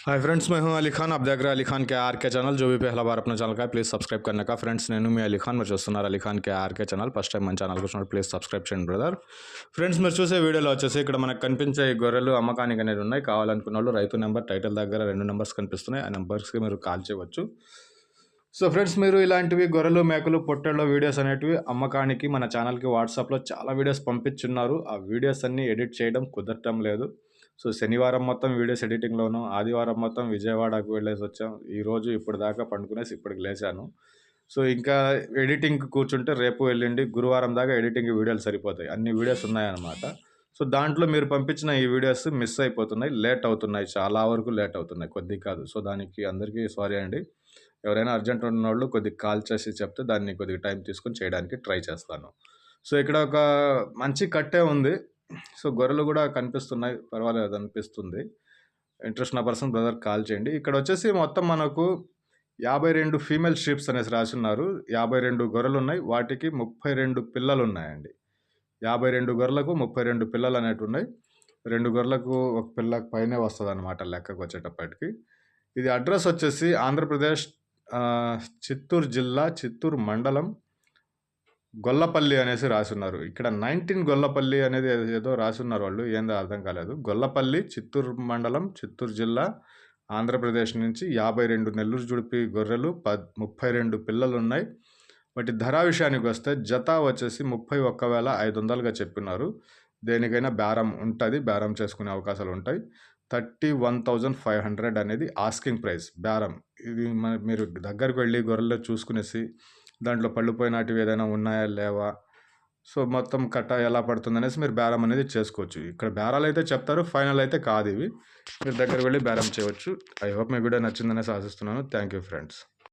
Hi friends मैं हूं अली खान आप देख रहे हैं अली खान के आर के चैनल जो भी पहला बार अपना ఛానల్ का ప్లీజ్ సబ్స్క్రైబ్ करने का ఫ్రెండ్స్ నేను మీ అలీ ఖాన్ మీరు చూస్తున్నారు Ali Khan K R K channel first time మన ఛానల్ వచ్చినప్పుడు ప్లీజ్ సబ్స్క్రైబ్ చేయండి బ్రదర్ ఫ్రెండ్స్ మీరు చూసే వీడియోలో వచ్చేసి ఇక్కడ మనకు కనిపించే ఈ గొర్రెలు అమ్మకానికి అనేది ఉన్నాయి కావాలనుకున్న వాళ్ళు రైతు నెంబర్ టైటిల్ దగ్గర రెండు నెంబర్స్ కనిపిస్తున్నాయి ఆ నెంబర్స్కి మీరు కాల్ చేయవచ్చు సో ఫ్రెండ్స్ మీరు ఇలాంటివి గొర్రెలు మేకలు పొట్టెళ్ళ వీడియోస్ అనేటివి అమ్మకానికి మన ఛానల్కి వాట్సాప్లో చాలా వీడియోస్ పంపించున్నారు ఆ వీడియోస్ అన్నీ ఎడిట్ చేయడం కుదరటం లేదు సో శనివారం మొత్తం వీడియోస్ ఎడిటింగ్లోను ఆదివారం మొత్తం విజయవాడకు వెళ్ళేసి వచ్చాం. ఈరోజు ఇప్పుడు దాకా పండుకునేసి ఇప్పటికి లేచాను. సో ఇంకా ఎడిటింగ్ కూర్చుంటే రేపు వెళ్ళండి గురువారం దాకా ఎడిటింగ్ వీడియోలు సరిపోతాయి. అన్ని వీడియోస్ ఉన్నాయన్నమాట. సో దాంట్లో మీరు పంపించిన ఈ వీడియోస్ మిస్ అయిపోతున్నాయి లేట్ అవుతున్నాయి చాలా వరకు లేట్ అవుతున్నాయి కొద్ది కాదు. సో దానికి అందరికీ సారీ అండి. ఎవరైనా అర్జెంట్ ఉన్న వాళ్ళు కొద్దిగా కాల్ చేసి చెప్తే దాన్ని కొద్దిగా టైం తీసుకొని చేయడానికి ట్రై చేస్తాను. సో ఇక్కడ ఒక మంచి కట్టే ఉంది. సో గొర్రెలు కూడా కనిపిస్తున్నాయి. పర్వాలేదు అనిపిస్తుంది. ఇంట్రెస్ట్ ఉన్న పర్సన్ బ్రదర్ కాల్ చేయండి. ఇక్కడ వచ్చేసి మొత్తం మనకు యాభై రెండు ఫీమేల్ షీప్స్ అనేసి రాసున్నారు. యాభై రెండు గొర్రెలు ఉన్నాయి వాటికి ముప్పై రెండు పిల్లలు ఉన్నాయండి యాభై రెండు గొర్రెలకు ముప్పై రెండు పిల్లలు అనేవి ఉన్నాయి. రెండు గొర్రెలకు ఒక పిల్లకు పైనే వస్తుంది అనమాట లెక్కకు వచ్చేటప్పటికి ఇది అడ్రస్ వచ్చేసి ఆంధ్రప్రదేశ్ చిత్తూరు జిల్లా చిత్తూరు మండలం గొల్లపల్లి అనేసి రాసున్నారు. ఇక్కడ నైన్టీన్ గొల్లపల్లి అనేది ఏదో రాసున్నారు వాళ్ళు. ఏందో అర్థం కాలేదు. గొల్లపల్లి చిత్తూరు మండలం చిత్తూరు జిల్లా ఆంధ్రప్రదేశ్ నుంచి యాభై రెండు నెల్లూరు జుడిపి గొర్రెలు ప ముప్పై రెండు పిల్లలు ఉన్నాయి వాటి ధర విషయానికి వస్తే జత వచ్చేసి ముప్పై ఒక్క వేల ఐదు వందలుగా చెప్పినారు. దేనికైనా బేరం ఉంటుంది. బేరం చేసుకునే అవకాశాలు ఉంటాయి. Thirty one thousand five hundred అనేది ఆస్కింగ్ ప్రైస్. బేరం. ఇది మీరు దగ్గరికి వెళ్ళి గొర్రెలు చూసుకునేసి దాంట్లో పళ్ళు పోయినటివి ఏదైనా ఉన్నాయా లేవా? సో మొత్తం కట్ట ఎలా పడుతుంది అనేసి మీరు బేరం అనేది చేసుకోవచ్చు. ఇక్కడ బేరాలు అయితే చెప్తారు ఫైనల్ అయితే కాదు ఇవి. మీరు దగ్గర వెళ్ళి బేరం చేయవచ్చు. ఐ హోప్ మీ వీడియో నచ్చిందనేసి ఆశిస్తున్నాను. Thank you friends.